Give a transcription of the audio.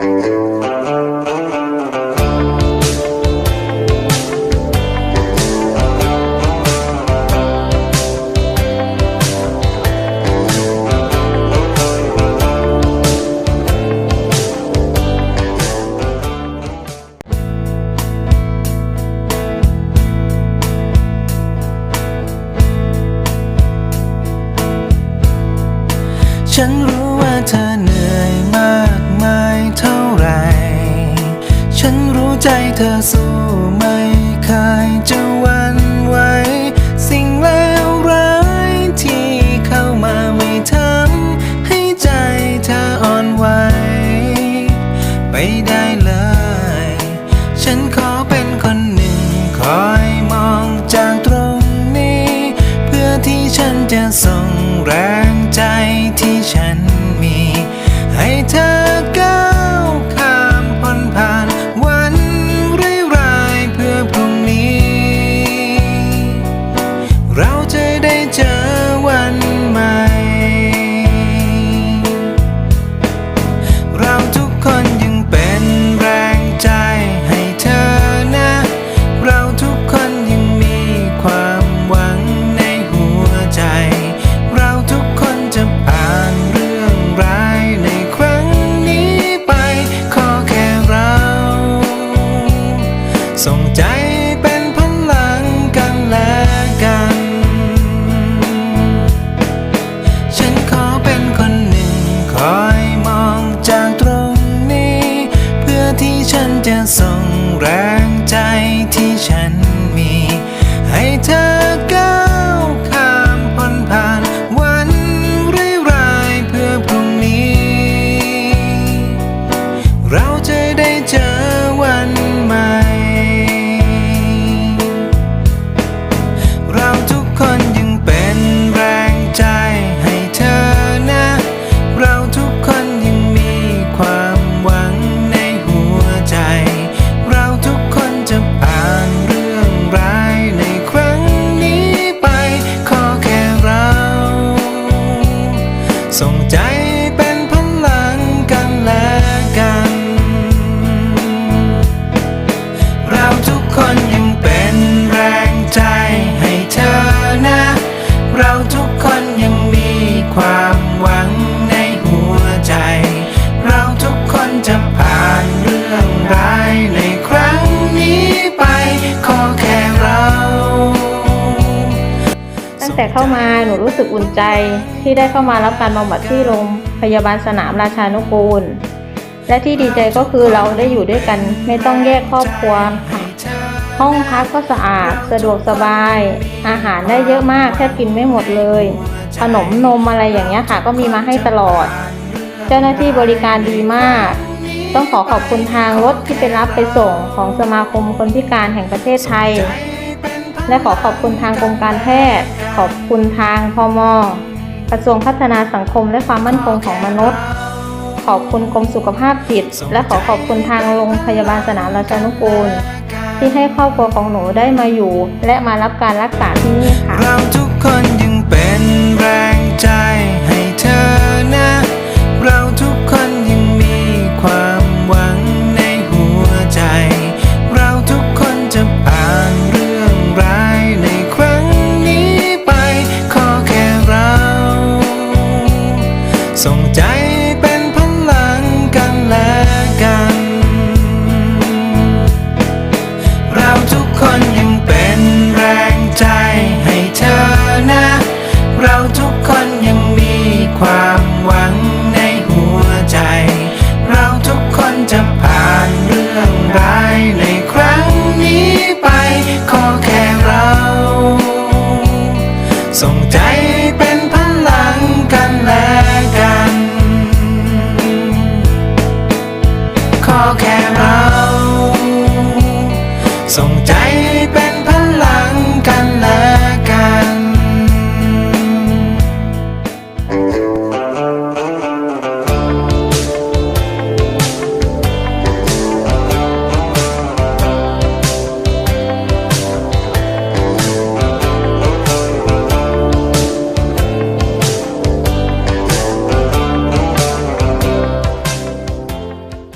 ฉัน ใจเธอสู้ไม่เคยจะวันไหวสิ่งเลวร้ายที่เข้ามาไม่ทำให้ใจเธออ่อนไหวไปได้เลย ฉันขอ ใจ แต่เข้ามาหนูรู้สึกอุ่นใจที่ได้เข้ามารับการบำบัดที่โรงพยาบาลสนามราชานุกูล และที่ดีใจก็คือเราได้อยู่ด้วยกันไม่ต้องแยกครอบครัวค่ะห้องพักก็สะอาดสะดวกสบาย อาหารได้เยอะมากแทบกินไม่หมดเลย ขนมนมอะไรอย่างเงี้ยค่ะ ก็มีมาให้ตลอด เจ้าหน้าที่บริการดีมาก ต้องขอขอบคุณทางรถที่ไปรับไปส่งของสมาคมคนพิการแห่งประเทศไทย และขอขอบคุณทางกรมการแพทย์ ขอบคุณทางพมกระทรวงพัฒนาสังคมและความมั่นคงของมนุษย์ ขอบคุณกรมสุขภาพจิต และขอขอบคุณทางโรงพยาบาลสนามราชานุกูล ที่ให้ครอบครัวของหนูได้มาอยู่ และมารับการรักษาที่นี่ค่ะ เราทุกคนยังเป็นแรงใจ ส่งใจเป็นพลังกันและกัน เราทุกคนยังเป็นแรงใจให้เธอนะ เราทุกคนยังมีความหวังในหัวใจ เราทุกคนจะผ่านเรื่องร้ายในครั้งนี้ไป ขอแค่เรา ส่งใจ ส่งใจ